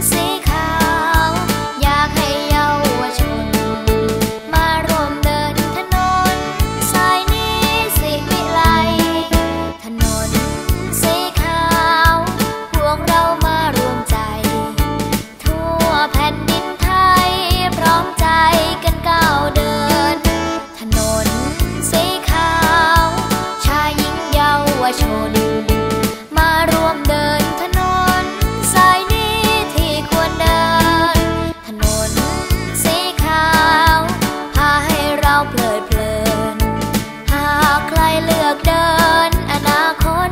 say เลือกเดินอนาคต